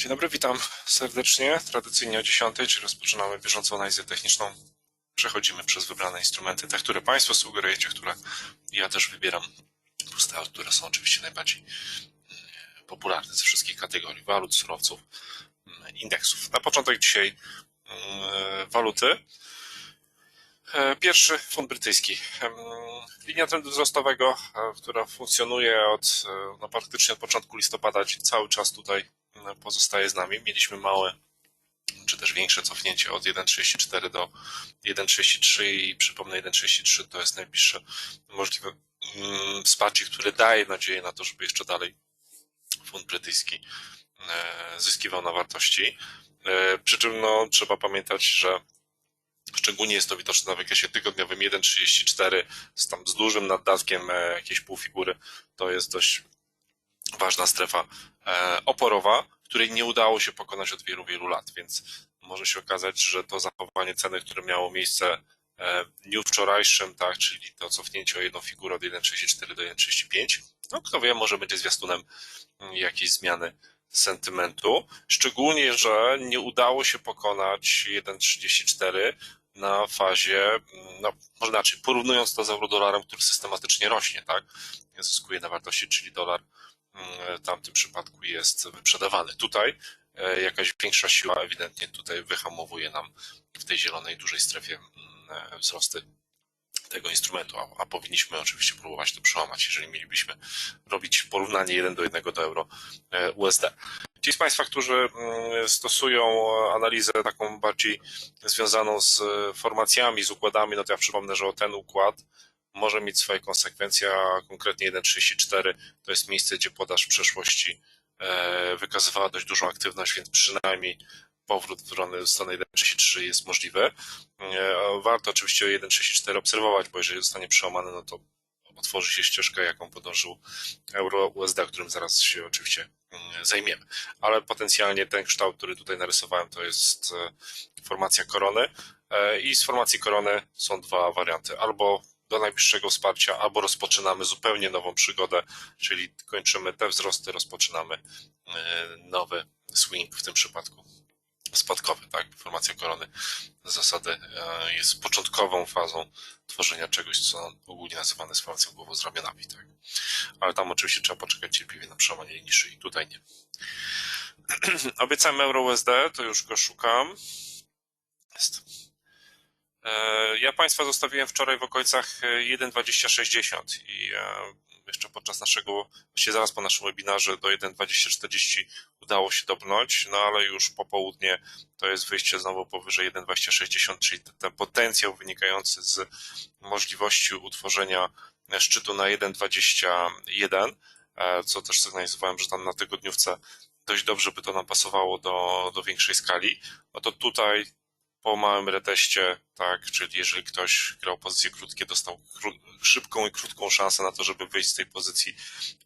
Dzień dobry, witam serdecznie. Tradycyjnie o 10, czyli rozpoczynamy bieżącą analizę techniczną. Przechodzimy przez wybrane instrumenty, te, które Państwo sugerujecie, które ja też wybieram, plus te, które są oczywiście najbardziej mm, popularne ze wszystkich kategorii walut, surowców, mm, indeksów. Na początek dzisiaj mm, waluty. E, pierwszy fond brytyjski. Linia trendu wzrostowego, e, która funkcjonuje od e, no, praktycznie od początku listopada, cały czas tutaj pozostaje z nami. Mieliśmy małe czy też większe cofnięcie od 1.34 do 1.33 i przypomnę 1.33 to jest najbliższe możliwe mm, wsparcie, które daje nadzieję na to, żeby jeszcze dalej fund brytyjski zyskiwał na wartości. Przy czym no, trzeba pamiętać, że Szczególnie jest to widoczne na wykresie tygodniowym 1.34 z tam z dużym naddatkiem e, jakiejś półfigury. To jest dość ważna strefa e, oporowa, której nie udało się pokonać od wielu, wielu lat, więc może się okazać, że to zachowanie ceny, które miało miejsce e, w dniu wczorajszym, tak, czyli to cofnięcie o jedną figurę od 1.34 do 1.35, no kto wie, może będzie zwiastunem mm, jakiejś zmiany sentymentu, szczególnie, że nie udało się pokonać 1.34 na fazie, no, może inaczej, porównując to z euro-dolarem, który systematycznie rośnie, tak, zyskuje na wartości, czyli dolar mm, w tamtym przypadku jest wyprzedawany. Tutaj e, jakaś większa siła ewidentnie tutaj wyhamowuje nam w tej zielonej dużej strefie mm, e, wzrosty tego instrumentu, a, a, powinniśmy oczywiście próbować to przełamać, jeżeli mielibyśmy robić porównanie 1 do 1 do euro e, USD. Ci z Państwa, którzy mm, stosują analizę taką bardziej związaną z formacjami, z układami, no to ja przypomnę, że o ten układ może mieć swoje konsekwencje, a konkretnie 1.34 to jest miejsce, gdzie podaż w przeszłości e, wykazywała dość dużą aktywność, więc przynajmniej powrót w strony 1.33 jest możliwy. E, warto oczywiście 1.34 obserwować, bo jeżeli zostanie przełamany, no to otworzy się ścieżka, jaką podążył euro USD, którym zaraz się oczywiście mm, zajmiemy. Ale potencjalnie ten kształt, który tutaj narysowałem, to jest e, formacja korony i z formacji korony są dwa warianty. Albo do najbliższego wsparcia, albo rozpoczynamy zupełnie nową przygodę, czyli kończymy te wzrosty, rozpoczynamy nowy swing w tym przypadku spadkowy, tak? Formacja korony zasady e, jest początkową fazą tworzenia czegoś, co ogólnie nazywane jest formacją głową z ramionami, tak? Ale tam oczywiście trzeba poczekać cierpliwie na przełamanie niższej, tutaj nie. Obiecałem euro USD, to już go szukam. Jest. E, ja Państwa zostawiłem wczoraj w okolicach 1.2060 e, i jeszcze podczas naszego, właściwie zaraz po naszym webinarze do 1.2040 udało się dobrnąć, no ale już po południe to jest wyjście znowu powyżej 1.2060, czyli ten potencjał wynikający z możliwości utworzenia szczytu na 1.21, e, co też sygnalizowałem, że tam na tygodniówce dość dobrze by to nam pasowało do, do większej skali, no to tutaj po małym reteście, tak, czyli jeżeli ktoś grał pozycje krótkie, dostał szybką i krótką szansę na to, żeby wyjść z tej pozycji,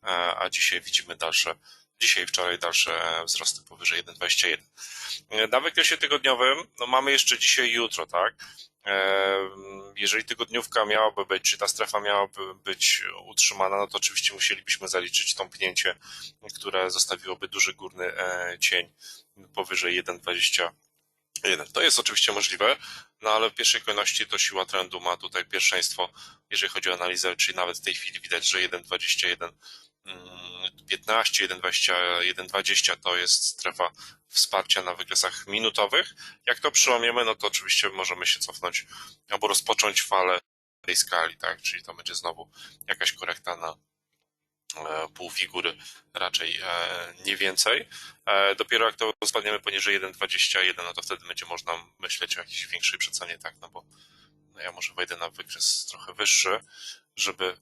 e, a dzisiaj widzimy dalsze, dzisiaj wczoraj dalsze wzrosty powyżej 1,21. E, na wykresie tygodniowym, no mamy jeszcze dzisiaj jutro, tak, e, jeżeli tygodniówka miałaby być, czy ta strefa miałaby być utrzymana, no to oczywiście musielibyśmy zaliczyć tąpnięcie, które zostawiłoby duży górny cień powyżej 1,20 to jest oczywiście możliwe, no ale w pierwszej kolejności to siła trendu ma tutaj pierwszeństwo, jeżeli chodzi o analizę, czyli nawet w tej chwili widać, że 1,21 15, 1,20, 1,20 to jest strefa wsparcia na wykresach minutowych. Jak to przełamiemy, no to oczywiście możemy się cofnąć albo rozpocząć falę tej skali, tak? Czyli to będzie znowu jakaś korekta na pół figury, raczej e, nie więcej. E, dopiero jak to spadniemy poniżej 1,21, no to wtedy będzie można myśleć o jakiejś większej przecenie, tak, no bo no ja może wejdę na wykres trochę wyższy, żeby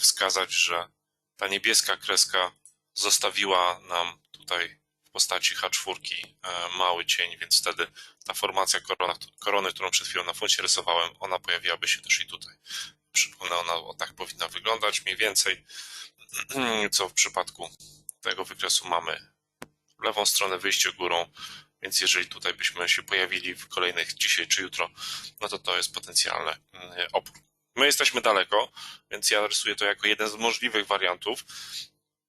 wskazać, że ta niebieska kreska zostawiła nam tutaj w postaci H4 mały cień, więc wtedy ta formacja korona, korony, którą przed chwilą na funcie rysowałem, ona pojawiłaby się też i tutaj. Przypomnę, ona tak powinna wyglądać mniej więcej. co w przypadku tego wykresu mamy lewą stronę wyjście górą, więc jeżeli tutaj byśmy się pojawili w kolejnych dzisiaj czy jutro, no to to jest potencjalny mm, opór. My jesteśmy daleko, więc ja rysuję to jako jeden z możliwych wariantów.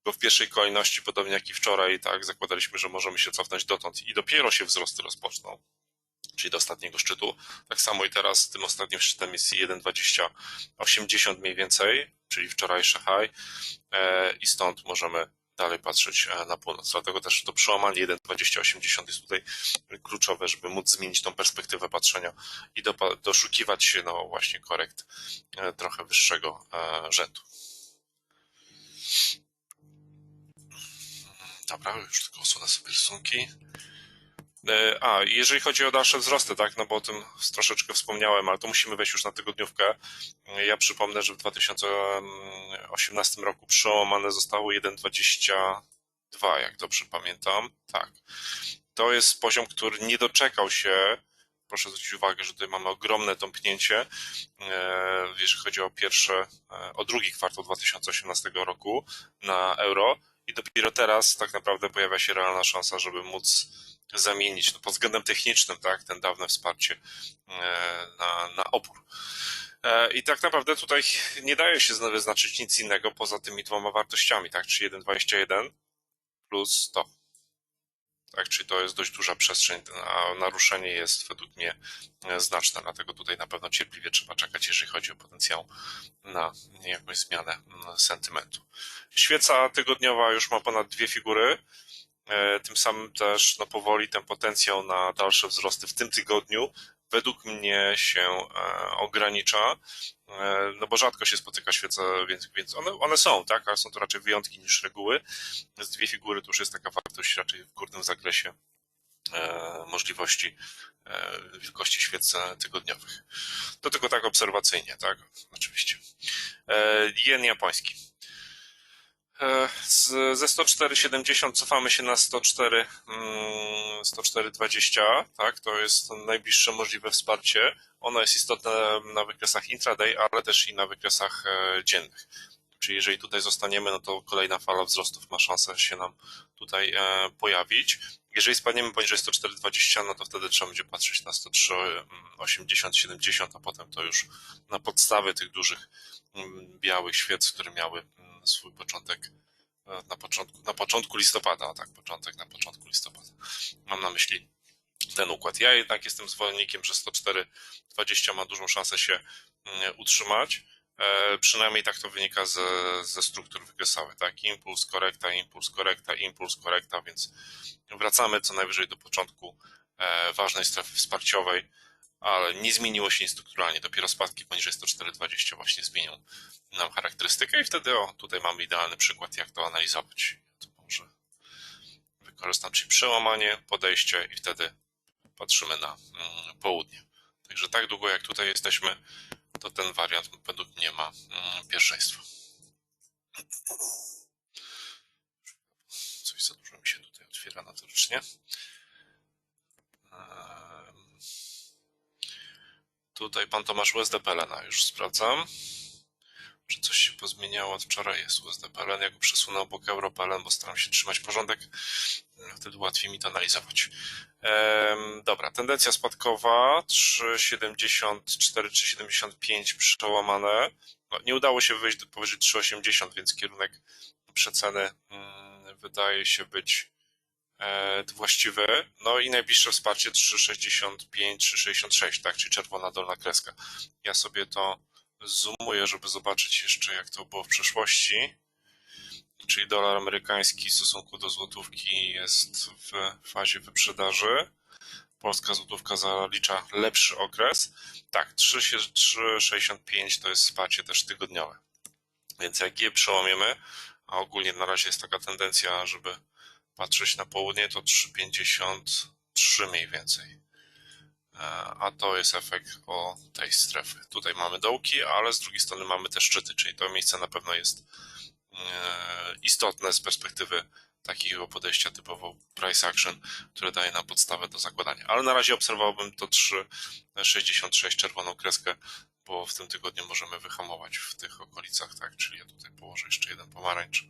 bo w pierwszej kolejności, podobnie jak i wczoraj, tak, zakładaliśmy, że możemy się cofnąć dotąd i dopiero się wzrosty rozpoczną, czyli do ostatniego szczytu. Tak samo i teraz tym ostatnim szczytem jest 1,2080 mniej więcej, czyli wczorajszy high e, i stąd możemy dalej patrzeć e, na północ. Dlatego też to przełamanie 1,2080 jest tutaj kluczowe, żeby móc zmienić tą perspektywę patrzenia i doszukiwać się no właśnie korekt e, trochę wyższego rzędu. Dobra, już tylko usunę sobie rysunki. E, a, jeżeli chodzi o dalsze wzrosty, tak, no bo o tym troszeczkę wspomniałem, ale to musimy wejść już na tygodniówkę. Ja przypomnę, że w 2018 roku przełamane zostało 1,22, jak dobrze pamiętam. Tak. To jest poziom, który nie doczekał się. Proszę zwrócić uwagę, że tutaj mamy ogromne tąpnięcie, e, jeżeli chodzi o pierwsze, e, o drugi kwartał 2018 roku na euro i dopiero teraz tak naprawdę pojawia się realna szansa, żeby móc zamienić no, pod względem technicznym, tak, ten dawne wsparcie e, na, na opór. E, I tak naprawdę tutaj nie daje się wyznaczyć nic innego poza tymi dwoma wartościami, tak, czyli 1,21 plus to. Tak, czyli to jest dość duża przestrzeń, a naruszenie jest według mnie e, znaczne, dlatego tutaj na pewno cierpliwie trzeba czekać, jeżeli chodzi o potencjał na jakąś zmianę sentymentu. Świeca tygodniowa już ma ponad dwie figury, tym samym też no, powoli ten potencjał na dalsze wzrosty w tym tygodniu według mnie się e, ogranicza, no bo rzadko się spotyka świece, więc, więc one, one są, tak, ale są to raczej wyjątki niż reguły. Z dwie figury to już jest taka wartość raczej w górnym zakresie e, możliwości e, wielkości świec tygodniowych. To tylko tak obserwacyjnie, tak, oczywiście. Jen japoński. Z, ze 104,70 cofamy się na 104, 104,20, mm, tak, to jest najbliższe możliwe wsparcie. Ono jest istotne na wykresach intraday, ale też i na wykresach e, dziennych. Czyli jeżeli tutaj zostaniemy, no to kolejna fala wzrostów ma szansę się nam tutaj e, pojawić. Jeżeli spadniemy poniżej 104,20, no to wtedy trzeba będzie patrzeć na 103,80, 70, a potem to już na podstawie tych dużych mm, białych świec, które miały mm, swój początek e, na początku, na początku listopada, tak, początek na początku listopada. Mam na myśli ten układ. Ja jednak jestem zwolennikiem, że 104,20 ma dużą szansę się mm, utrzymać. E, przynajmniej tak to wynika ze, ze struktur wykresowych, tak? Impuls, korekta, impuls, korekta, impuls, korekta, więc wracamy co najwyżej do początku e, ważnej strefy wsparciowej, ale nie zmieniło się nic strukturalnie. Dopiero spadki poniżej 104,20 właśnie zmienią nam charakterystykę i wtedy o, tutaj mamy idealny przykład, jak to analizować. To może wykorzystam, czyli przełamanie, podejście i wtedy patrzymy na mm, południe. Także tak długo jak tutaj jesteśmy, to ten wariant według mnie ma mm, pierwszeństwo. Coś za dużo mi się tutaj otwiera notorycznie. Tutaj pan Tomasz USD Pelena już sprawdzam. Czy coś się pozmieniało od wczoraj? Jest USD Pelen. Ja go przesunę obok Europelen, bo staram się trzymać porządek. Wtedy łatwiej mi to analizować. Dobra, tendencja spadkowa 3,74, 3,75 przełamane. No, nie udało się wyjść do powyżej 3,80, więc kierunek przeceny mm, wydaje się być e, właściwy. No i najbliższe wsparcie 3,65, 3,66, tak, czyli czerwona dolna kreska. Ja sobie to zoomuję, żeby zobaczyć jeszcze jak to było w przeszłości czyli dolar amerykański w stosunku do złotówki jest w fazie wyprzedaży. Polska złotówka zalicza lepszy okres. Tak, 3,65 to jest wsparcie też tygodniowe. Więc jak je przełamiemy, a ogólnie na razie jest taka tendencja, żeby patrzeć na południe, to 3,53 mniej więcej. E, a to jest efekt o tej strefy. Tutaj mamy dołki, ale z drugiej strony mamy te szczyty, czyli to miejsce na pewno jest E, istotne z perspektywy takiego podejścia typowo price action, które daje nam podstawę do zakładania. Ale na razie obserwowałbym to 3,66 czerwoną kreskę, bo w tym tygodniu możemy wyhamować w tych okolicach, tak? Czyli ja tutaj położę jeszcze jeden pomarańcz.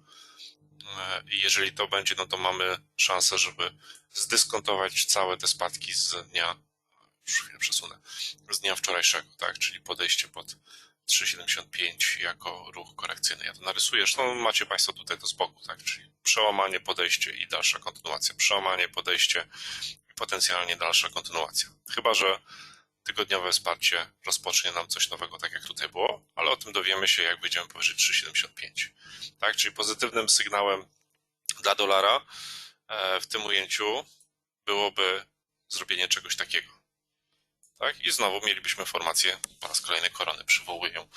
E, I jeżeli to będzie, no to mamy szansę, żeby zdyskontować całe te spadki z dnia, już chwilę przesunę, z dnia wczorajszego, tak? Czyli podejście pod 3,75 jako ruch korekcyjny. Ja to narysuję, zresztą macie Państwo tutaj to z boku, tak? Czyli przełamanie, podejście i dalsza kontynuacja. Przełamanie, podejście i potencjalnie dalsza kontynuacja. Chyba, że tygodniowe wsparcie rozpocznie nam coś nowego, tak jak tutaj było, ale o tym dowiemy się, jak wyjdziemy powyżej 3,75. Tak? Czyli pozytywnym sygnałem dla dolara e, w tym ujęciu byłoby zrobienie czegoś takiego. Tak? I znowu mielibyśmy formację, po raz kolejny korony przywołuję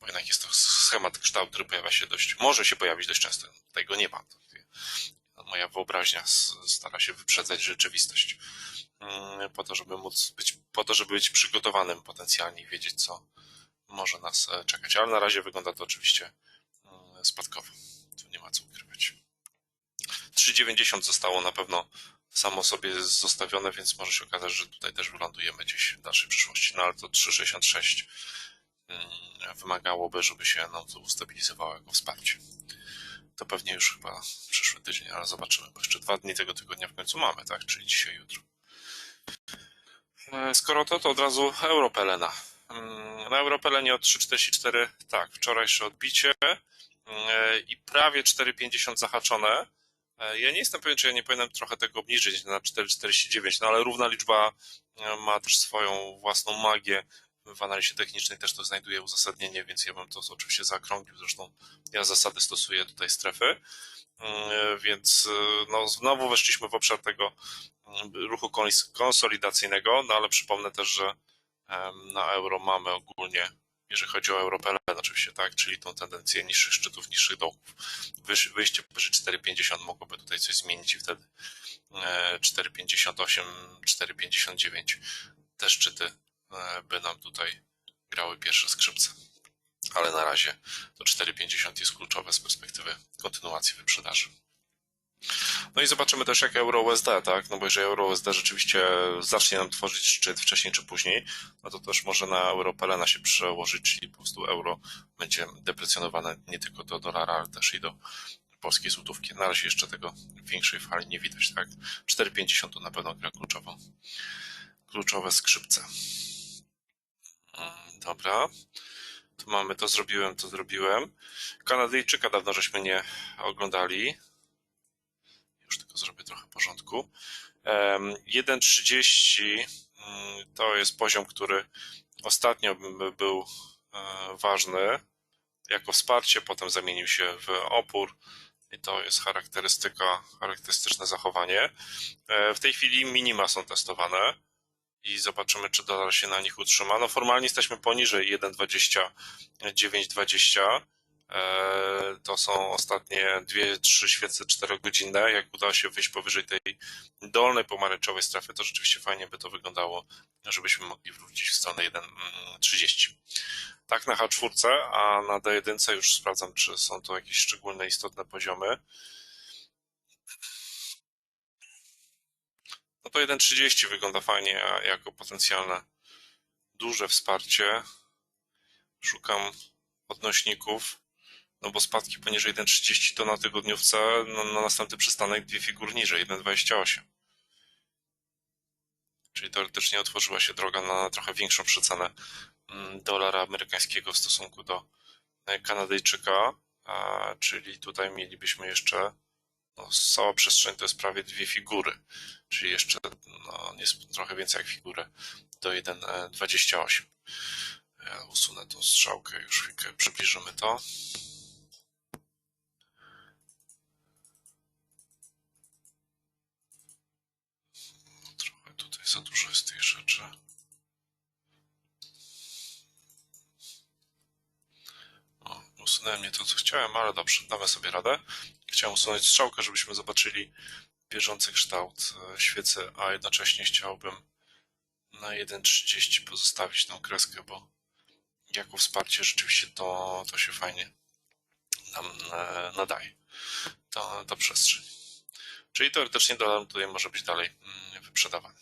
bo jednak jest to schemat, kształt, który pojawia się dość, może się pojawić dość często. Tego nie ma. Moja wyobraźnia stara się wyprzedzać rzeczywistość mm, po to, żeby móc być, po to, żeby być przygotowanym potencjalnie i wiedzieć, co może nas e, czekać. Ale na razie wygląda to oczywiście mm, spadkowo. Tu nie ma co ukrywać. 3,90 zostało na pewno samo sobie zostawione, więc może się okazać, że tutaj też wylądujemy gdzieś w dalszej przyszłości. No ale to 3,66 mm, wymagałoby, żeby się nam to ustabilizowało jako wsparcie. To pewnie już chyba przyszły tydzień, ale zobaczymy, bo jeszcze dwa dni tego tygodnia w końcu mamy, tak? Czyli dzisiaj, jutro. E, skoro to, to od razu Europelena. Mm, na Europelenie od 3,44, tak, wczorajsze odbicie e, i prawie 4,50 zahaczone ja nie jestem pewien, czy ja nie powinienem trochę tego obniżyć na 4,49, no ale równa liczba e, ma też swoją własną magię. W analizie technicznej też to znajduje uzasadnienie, więc ja bym to oczywiście zaokrąglił. Zresztą ja zasady stosuję tutaj strefy, mm, e, więc no, znowu weszliśmy w obszar tego mm, ruchu konsolidacyjnego, no ale przypomnę też, że na euro mamy ogólnie jeżeli chodzi o Europę, oczywiście, tak, czyli tą tendencję niższych szczytów, niższych dołków. Wyjście powyżej 4,50 mogłoby tutaj coś zmienić i wtedy 4,58, e, 4,59 te szczyty e, by nam tutaj grały pierwsze skrzypce. Ale na razie to 4,50 jest kluczowe z perspektywy kontynuacji wyprzedaży. No i zobaczymy też jak euro USD, tak? No bo jeżeli euro USD rzeczywiście zacznie nam tworzyć szczyt wcześniej czy później, no to też może na euro pelena się przełożyć, czyli po prostu euro będzie deprecjonowane nie tylko do dolara, ale też i do polskiej złotówki. Na razie jeszcze tego większej fali nie widać, tak? 4,50 to na pewno gra kluczową. Kluczowe skrzypce. Mm, dobra. Tu mamy to zrobiłem, to zrobiłem. Kanadyjczyka dawno żeśmy nie oglądali już tylko zrobię trochę porządku. 1,30 mm, to jest poziom, który ostatnio był e, ważny jako wsparcie, potem zamienił się w opór i to jest charakterystyka, charakterystyczne zachowanie. E, w tej chwili minima są testowane i zobaczymy, czy dolar się na nich utrzyma. No formalnie jesteśmy poniżej 1,2920 E, to są ostatnie dwie, trzy świece czterogodzinne. Jak uda się wyjść powyżej tej dolnej pomarańczowej strefy, to rzeczywiście fajnie by to wyglądało, żebyśmy mogli wrócić w stronę 1.30. Mm, tak na H4, a na D1 już sprawdzam, czy są to jakieś szczególne istotne poziomy. No to 1.30 wygląda fajnie jako potencjalne duże wsparcie. Szukam odnośników. No bo spadki poniżej 1,30 to na tygodniówce, no, na następny przystanek dwie figury niżej, 1,28. Czyli teoretycznie otworzyła się droga na trochę większą przecenę mm, dolara amerykańskiego w stosunku do e, Kanadyjczyka, a, czyli tutaj mielibyśmy jeszcze no, cała przestrzeń to jest prawie dwie figury, czyli jeszcze no, jest trochę więcej jak figurę do 1,28. Ja usunę tą strzałkę, już chwilkę przybliżymy to. Za dużo jest tych rzeczy. O, usunąłem nie to, co chciałem, ale dobrze, damy sobie radę. Chciałem usunąć strzałkę, żebyśmy zobaczyli bieżący kształt e, świecy, a jednocześnie chciałbym na 1.30 pozostawić tą kreskę, bo jako wsparcie rzeczywiście to, to się fajnie nam e, nadaje, ta, ta przestrzeń. Czyli teoretycznie dolar tutaj może być dalej mm, wyprzedawany.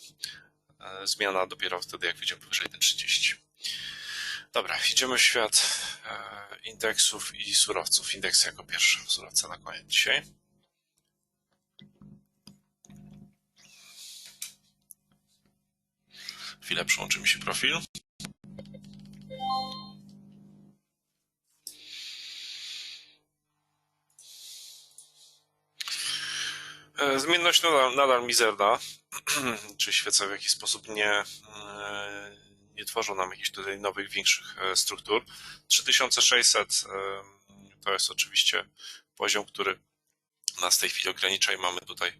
E, zmiana dopiero wtedy, jak wyjdziemy powyżej 1,30. Dobra, idziemy w świat e, indeksów i surowców. Indeks jako pierwszy, surowce na koniec dzisiaj. Chwilę przyłączy mi się profil. Wymienność nadal, nadal mizerna, czy świece w jakiś sposób nie, e, nie tworzą nam jakichś tutaj nowych, większych e, struktur. 3600 e, to jest oczywiście poziom, który nas w tej chwili ogranicza i mamy tutaj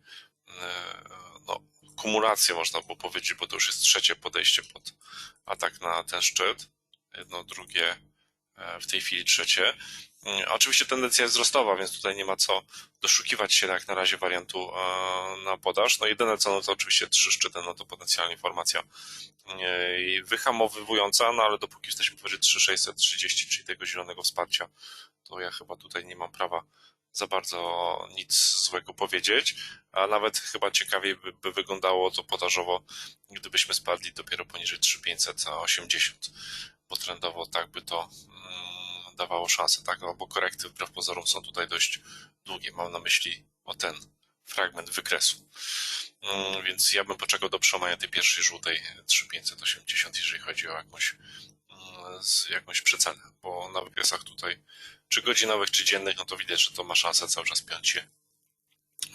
no, kumulację, można było powiedzieć, bo to już jest trzecie podejście pod atak na ten szczyt. Jedno, drugie, w tej chwili trzecie. Mm, oczywiście tendencja jest wzrostowa, więc tutaj nie ma co doszukiwać się jak na razie wariantu e, na podaż. No jedyne co, no to oczywiście trzy szczyty, no to potencjalnie informacja e, wyhamowywująca, no ale dopóki jesteśmy powyżej 3630, czyli tego zielonego wsparcia, to ja chyba tutaj nie mam prawa za bardzo nic złego powiedzieć, a nawet chyba ciekawiej by, by wyglądało to podażowo, gdybyśmy spadli dopiero poniżej 3580, bo trendowo tak by to mm, dawało szansę, tak? No, bo korekty wbrew pozorom są tutaj dość długie. Mam na myśli o ten fragment wykresu. Mm, więc ja bym poczekał do przełamania tej pierwszej żółtej 3580, jeżeli chodzi o jakąś, mm, jakąś przecenę, bo na wykresach tutaj, czy godzinowych, czy dziennych, no to widać, że to ma szansę cały czas piąć się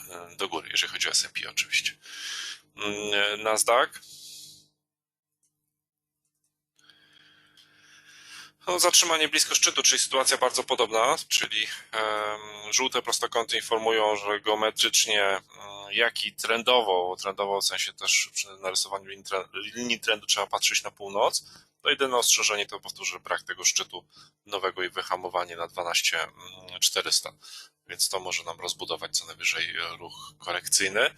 e, do góry, jeżeli chodzi o S&P oczywiście. Nasdaq No, zatrzymanie blisko szczytu, czyli sytuacja bardzo podobna, czyli żółte prostokąty informują, że geometrycznie, um, jak i trendowo, trendowo w sensie też przy narysowaniu linii trendu trzeba patrzeć na północ, to jedyne ostrzeżenie to powtórzę brak tego szczytu nowego i wyhamowanie na 12400, więc to może nam rozbudować co najwyżej ruch korekcyjny.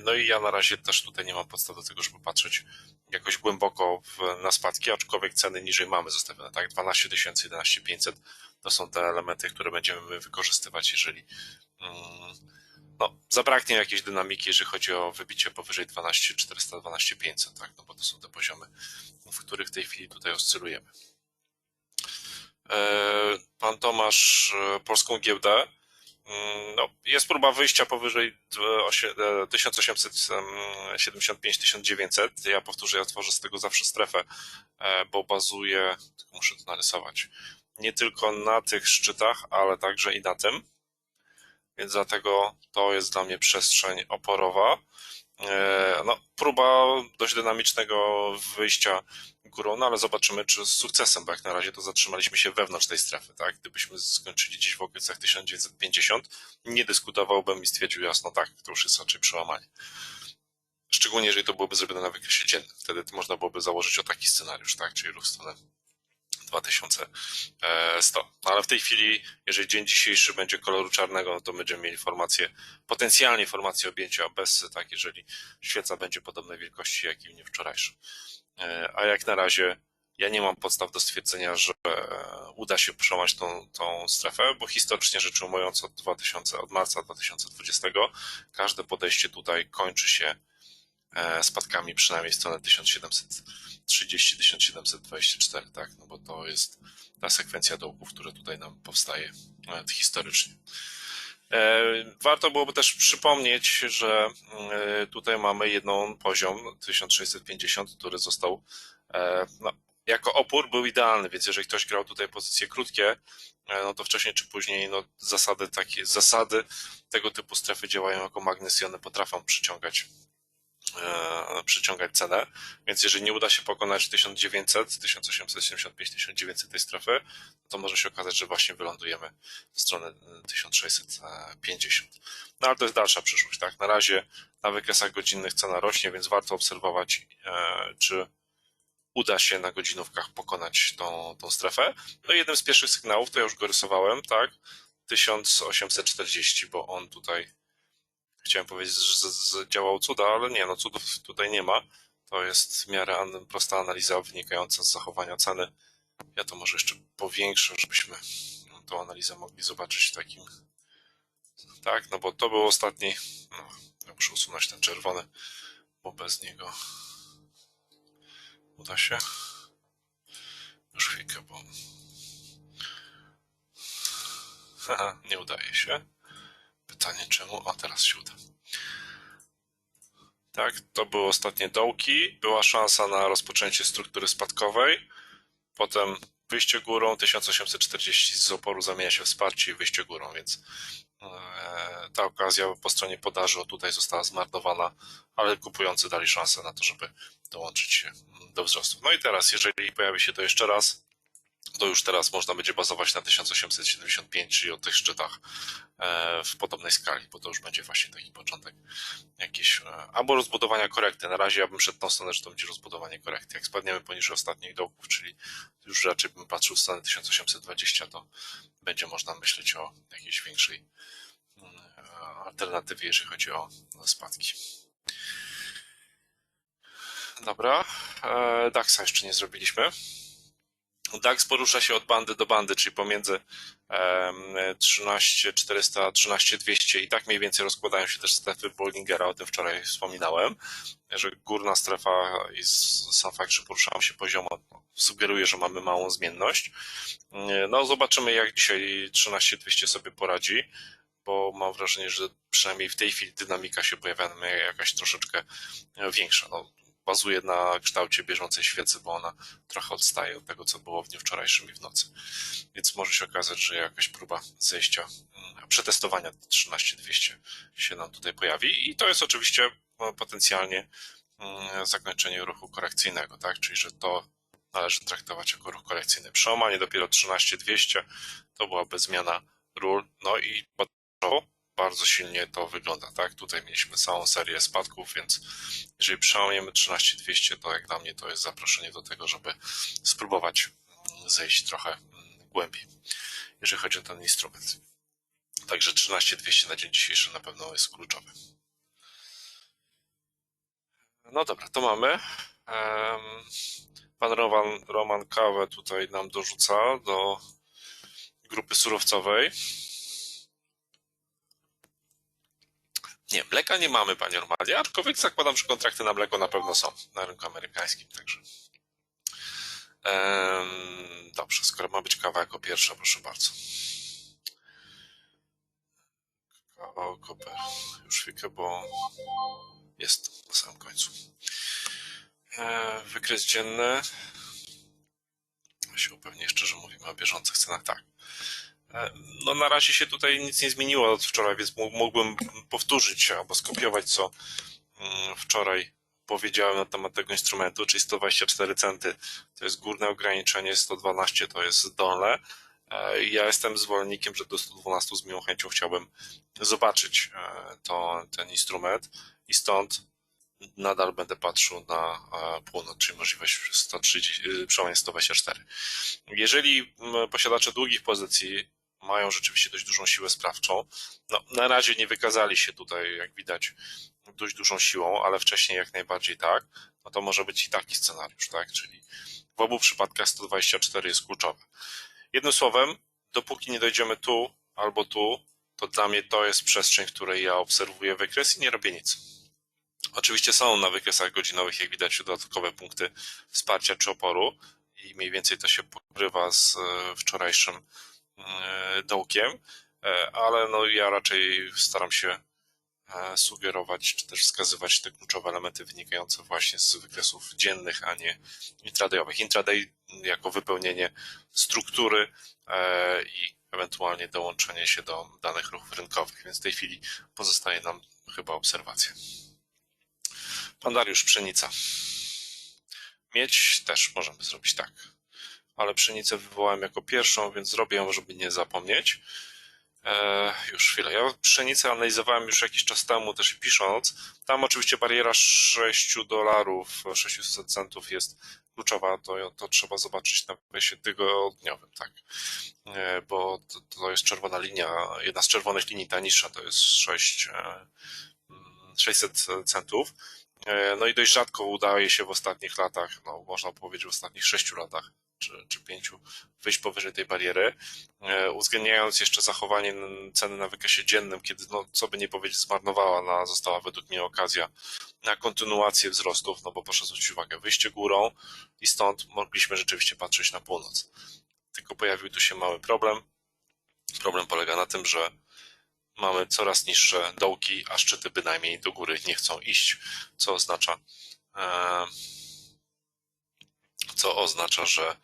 No i ja na razie też tutaj nie mam podstaw do tego, żeby patrzeć jakoś głęboko na spadki, aczkolwiek ceny niżej mamy zostawione, tak? 12 tysięcy, 11 500 to są te elementy, które będziemy wykorzystywać, jeżeli mm, no, zabraknie jakiejś dynamiki, jeżeli chodzi o wybicie powyżej 12 400, 12 500, tak? No bo to są te poziomy, w których w tej chwili tutaj oscylujemy. E, pan Tomasz, e, polską giełdę no, jest próba wyjścia powyżej 1875-1900. Ja powtórzę, ja tworzę z tego zawsze strefę, e, bo tylko muszę to narysować, nie tylko na tych szczytach, ale także i na tym. Więc dlatego to jest dla mnie przestrzeń oporowa. E, no, próba dość dynamicznego wyjścia górą, no ale zobaczymy, czy z sukcesem, bo jak na razie to zatrzymaliśmy się wewnątrz tej strefy, tak? Gdybyśmy skończyli gdzieś w okolicach 1950, nie dyskutowałbym i stwierdził jasno, tak, to już jest raczej przełamanie. Szczególnie, jeżeli to byłoby zrobione na wykresie dziennym. Wtedy można byłoby założyć o taki scenariusz, tak? Czyli ruch w stronę 2100. No ale w tej chwili, jeżeli dzień dzisiejszy będzie koloru czarnego, no to będziemy mieli informację, potencjalnie informację objęcia bez, tak, jeżeli świeca będzie podobnej wielkości, jak i w wczorajszym. E, a jak na razie ja nie mam podstaw do stwierdzenia, że uda się przełamać tą, tą strefę, bo historycznie rzecz ujmując od 2000, od marca 2020 każde podejście tutaj kończy się e, spadkami przynajmniej w stronę 1730-1724, tak, no bo to jest ta sekwencja dołków, która tutaj nam powstaje e, historycznie. Warto byłoby też przypomnieć, że tutaj mamy jedną poziom 1650, który został no, jako opór był idealny, więc jeżeli ktoś grał tutaj pozycje krótkie, e, no to wcześniej czy później no, zasady takie, zasady tego typu strefy działają jako magnes i one potrafią przyciągać e, przyciągać cenę, więc jeżeli nie uda się pokonać 1900, 1875, 1900 tej strefy, to może się okazać, że właśnie wylądujemy w stronę 1650. No ale to jest dalsza przyszłość, tak? Na razie na wykresach godzinnych cena rośnie, więc warto obserwować, e, czy uda się na godzinówkach pokonać tą, tą strefę. No i jednym z pierwszych sygnałów, to ja już go rysowałem, tak, 1840, bo on tutaj, chciałem powiedzieć, że działał cuda, ale nie, no cudów tutaj nie ma. To jest w miarę prosta analiza wynikająca z zachowania ceny. Ja to może jeszcze powiększę, żebyśmy tą analizę mogli zobaczyć w takim, tak, no bo to był ostatni, no, ja muszę usunąć ten czerwony, bo bez niego Uda się? Już chwilkę, bo... Haha, nie udaje się. Pytanie czemu? A teraz się uda. Tak, to były ostatnie dołki. Była szansa na rozpoczęcie struktury spadkowej. Potem wyjście górą, 1840 z oporu zamienia się wsparcie i wyjście górą, więc e, ta okazja po stronie podaży tutaj została zmarnowana, ale kupujący dali szansę na to, żeby dołączyć się do wzrostu. No i teraz, jeżeli pojawi się to jeszcze raz, to już teraz można będzie bazować na 1875, czyli o tych szczytach e, w podobnej skali, bo to już będzie właśnie taki początek jakieś, e, albo rozbudowania korekty. Na razie ja bym szedł tą stronę, że to będzie rozbudowanie korekty. Jak spadniemy poniżej ostatnich dołków, czyli już raczej bym patrzył w stronę 1820, to będzie można myśleć o jakiejś większej mm, alternatywie, jeżeli chodzi o spadki. Dobra, e, DAX jeszcze nie zrobiliśmy. DAX porusza się od bandy do bandy, czyli pomiędzy 13400 a 13200 i tak mniej więcej rozkładają się też strefy Bollingera, o tym wczoraj wspominałem, że górna strefa i sam fakt, że poruszałem się poziomo sugeruje, że mamy małą zmienność. No zobaczymy jak dzisiaj 13200 sobie poradzi, bo mam wrażenie, że przynajmniej w tej chwili dynamika się pojawia jakaś troszeczkę większa. No, bazuje na kształcie bieżącej świecy, bo ona trochę odstaje od tego, co było w dniu wczorajszym i w nocy. Więc może się okazać, że jakaś próba zejścia, mm, przetestowania 13200 się nam tutaj pojawi i to jest oczywiście no, potencjalnie mm, zakończenie ruchu korekcyjnego, tak? Czyli, że to należy traktować jako ruch korekcyjny. Przełamanie dopiero 13200 to byłaby zmiana ról, no i bardzo silnie to wygląda, tak? Tutaj mieliśmy całą serię spadków, więc jeżeli przełamiemy 13200, to jak dla mnie to jest zaproszenie do tego, żeby spróbować zejść trochę głębiej, jeżeli chodzi o ten instrument. Także 13200 na dzień dzisiejszy na pewno jest kluczowy. No dobra, to mamy. Pan Roman, Roman Kawę tutaj nam dorzuca do grupy surowcowej. Nie, mleka nie mamy, panie Romanie, aczkolwiek zakładam, że kontrakty na mleko na pewno są na rynku amerykańskim, także. Ehm, dobrze, skoro ma być kawa jako pierwsza, proszę bardzo. O, koper. Już chwilkę, bo jest na samym końcu. Wykres dzienny. Ja się upewnię, szczerze mówimy o bieżących cenach. Tak. No na razie się tutaj nic nie zmieniło od wczoraj, więc mógłbym powtórzyć albo skopiować, co mm, wczoraj powiedziałem na temat tego instrumentu, czyli 124 centy to jest górne ograniczenie, 112 to jest dolne. E, ja jestem zwolennikiem, że do 112 z miłą chęcią chciałbym zobaczyć e, to, ten instrument i stąd nadal będę patrzył na e, północ, czyli możliwość 130, przełamania 124. Jeżeli posiadacze długich pozycji mają rzeczywiście dość dużą siłę sprawczą. No, na razie nie wykazali się tutaj, jak widać, dość dużą siłą, ale wcześniej jak najbardziej tak, no to może być i taki scenariusz, tak? Czyli w obu przypadkach 124 jest kluczowe. Jednym słowem, dopóki nie dojdziemy tu albo tu, to dla mnie to jest przestrzeń, w której ja obserwuję wykres i nie robię nic. Oczywiście są na wykresach godzinowych, jak widać, dodatkowe punkty wsparcia czy oporu i mniej więcej to się pokrywa z e, wczorajszym dołkiem, e, ale no ja raczej staram się e, sugerować, czy też wskazywać te kluczowe elementy wynikające właśnie z wykresów dziennych, a nie intradayowych. Intraday jako wypełnienie struktury i ewentualnie dołączenie się do danych ruchów rynkowych, więc w tej chwili pozostaje nam chyba obserwacja. Pan Dariusz Pszenica. Mieć też możemy zrobić tak ale pszenicę wywołałem jako pierwszą, więc zrobię ją, żeby nie zapomnieć. E, już chwilę. Ja pszenicę analizowałem już jakiś czas temu, też pisząc. Tam oczywiście bariera 6 dolarów, 600 centów jest kluczowa, to, to trzeba zobaczyć na wykresie tygodniowym, tak. E, bo to, to, jest czerwona linia, jedna z czerwonych linii, ta niższa to jest 6, 600 e, centów. E, no i dość rzadko udaje się w ostatnich latach, no można powiedzieć w ostatnich 6 latach, czy, czy pięciu wyjść powyżej tej bariery, e, uwzględniając jeszcze zachowanie ceny na wykresie dziennym, kiedy, no, co by nie powiedzieć, zmarnowała, na, została według mnie okazja na kontynuację wzrostów, no bo proszę zwrócić uwagę, wyjście górą i stąd mogliśmy rzeczywiście patrzeć na północ. Tylko pojawił tu się mały problem. Problem polega na tym, że mamy coraz niższe dołki, a szczyty bynajmniej do góry nie chcą iść, co oznacza, e, co oznacza, że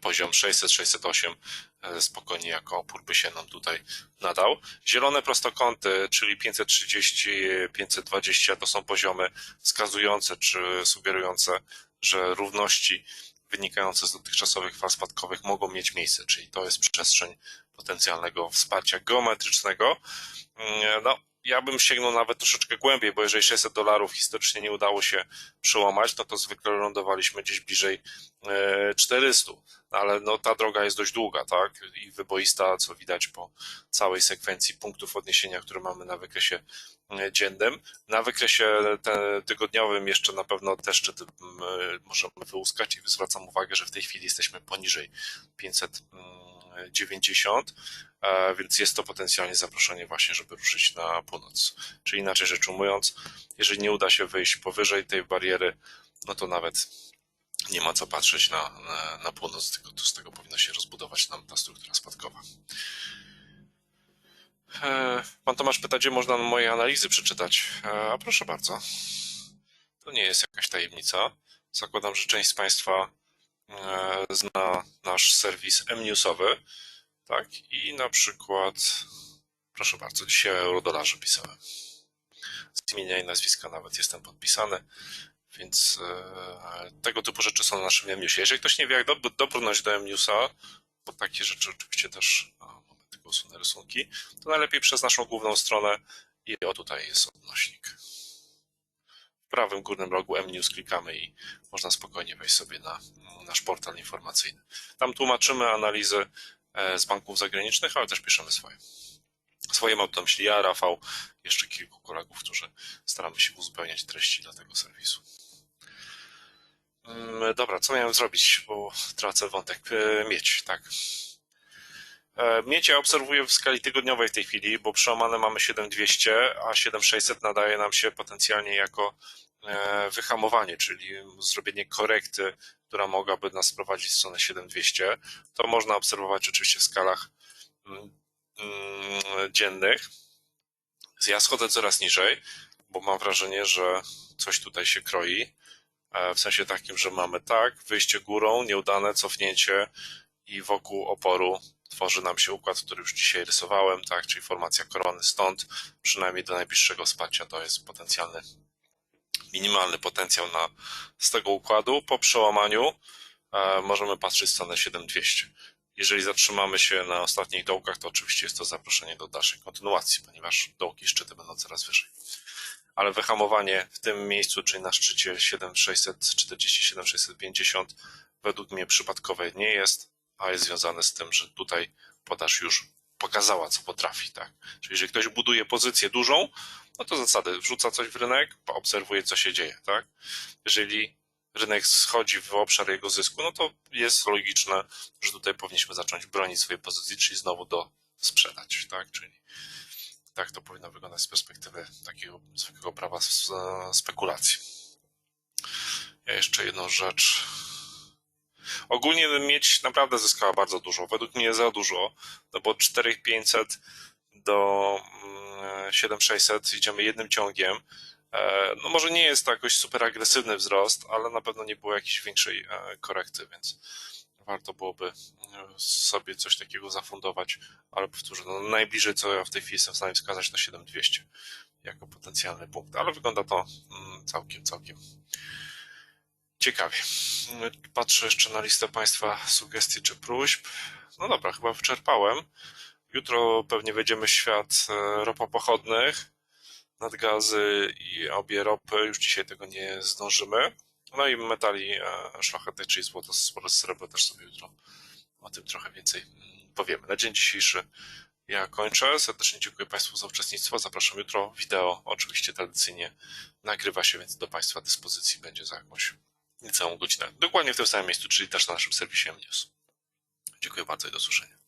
poziom 600-608 e, spokojnie jako opór by się nam tutaj nadał. Zielone prostokąty, czyli 530-520 to są poziomy wskazujące czy sugerujące, że równości wynikające z dotychczasowych fal spadkowych mogą mieć miejsce, czyli to jest przestrzeń potencjalnego wsparcia geometrycznego. Mm, no, ja bym sięgnął nawet troszeczkę głębiej, bo jeżeli 600 dolarów historycznie nie udało się przełamać, no to zwykle lądowaliśmy gdzieś bliżej 400, e, no ale no ta droga jest dość długa, tak, i wyboista, co widać po całej sekwencji punktów odniesienia, które mamy na wykresie dziennym. Na wykresie tygodniowym jeszcze na pewno te szczyty możemy wyłuskać i zwracam uwagę, że w tej chwili jesteśmy poniżej 590, E, więc jest to potencjalnie zaproszenie właśnie, żeby ruszyć na północ. Czyli inaczej rzecz ujmując, jeżeli nie uda się wyjść powyżej tej bariery, no to nawet nie ma co patrzeć na, na, na północ, tylko to z tego powinna się rozbudować nam ta struktura spadkowa. E, pan Tomasz pyta, gdzie można moje analizy przeczytać. E, a proszę bardzo. To nie jest jakaś tajemnica. Zakładam, że część z Państwa zna nasz serwis mnewsowy tak? I na przykład, proszę bardzo, dzisiaj eurodolarze pisałem. Z imienia i nazwiska nawet jestem podpisany, więc e, tego typu rzeczy są na naszym MNewsie. Jeżeli ktoś nie wie, jak do, dobrnąć do MNewsa, bo takie rzeczy oczywiście też, tylko usunę rysunki, to najlepiej przez naszą główną stronę i o tutaj jest odnośnik. W prawym górnym rogu MNews klikamy i można spokojnie wejść sobie na nasz portal informacyjny. Tam tłumaczymy analizy E, z banków zagranicznych, ale też piszemy swoje. Swoje mam myśli ja, Rafał, jeszcze kilku kolegów, którzy staramy się uzupełniać treści dla tego serwisu. Mm, dobra, co miałem zrobić, bo tracę wątek. E, mieć, tak. E, mieć ja obserwuję w skali tygodniowej w tej chwili, bo przełamane mamy 7200, a 7600 nadaje nam się potencjalnie jako wyhamowanie, czyli zrobienie korekty która mogłaby nas prowadzić w stronę 7200. To można obserwować oczywiście w skalach mm, mm, dziennych. Ja schodzę coraz niżej, bo mam wrażenie, że coś tutaj się kroi. E, w sensie takim, że mamy tak, wyjście górą, nieudane cofnięcie i wokół oporu tworzy nam się układ, który już dzisiaj rysowałem, tak, czyli formacja korony stąd, przynajmniej do najbliższego wsparcia to jest potencjalny minimalny potencjał na, z tego układu. Po przełamaniu e, możemy patrzeć w stronę 7200. Jeżeli zatrzymamy się na ostatnich dołkach, to oczywiście jest to zaproszenie do dalszej kontynuacji, ponieważ dołki szczyty będą coraz wyżej. Ale wyhamowanie w tym miejscu, czyli na szczycie 7647-650, według mnie przypadkowe nie jest, a jest związane z tym, że tutaj podaż już pokazała, co potrafi. Tak? Czyli jeżeli ktoś buduje pozycję dużą, no to zasady, wrzuca coś w rynek, obserwuje, co się dzieje. Tak? Jeżeli rynek schodzi w obszar jego zysku, no to jest logiczne, że tutaj powinniśmy zacząć bronić swojej pozycji, czyli znowu do sprzedać. Tak? Czyli tak to powinno wyglądać z perspektywy takiego zwykłego prawa spekulacji. Ja jeszcze jedną rzecz Ogólnie mieć naprawdę zyskała bardzo dużo. Według mnie za dużo, no bo 4500 do 7600 mm, idziemy jednym ciągiem. E, no może nie jest to jakoś super agresywny wzrost, ale na pewno nie było jakiejś większej e, korekty, więc warto byłoby e, sobie coś takiego zafundować, ale powtórzę, no najbliżej co ja w tej chwili jestem w stanie wskazać to 7200 jako potencjalny punkt, ale wygląda to mm, całkiem, całkiem Ciekawie. Patrzę jeszcze na listę Państwa sugestii czy próśb. No dobra, chyba wyczerpałem. Jutro pewnie wejdziemy w świat e, ropopochodnych, nadgazy i obie ropy. Już dzisiaj tego nie zdążymy. No i metali e, szlachetnych, czyli złoto, srebro też sobie jutro o tym trochę więcej mm, powiemy. Na dzień dzisiejszy ja kończę. Serdecznie dziękuję Państwu za uczestnictwo. Zapraszam jutro. Wideo oczywiście tradycyjnie nagrywa się, więc do Państwa dyspozycji będzie za jakąś niecałą godzinę. Dokładnie w tym samym miejscu, czyli też na naszym serwisie News. Dziękuję bardzo i do usłyszenia.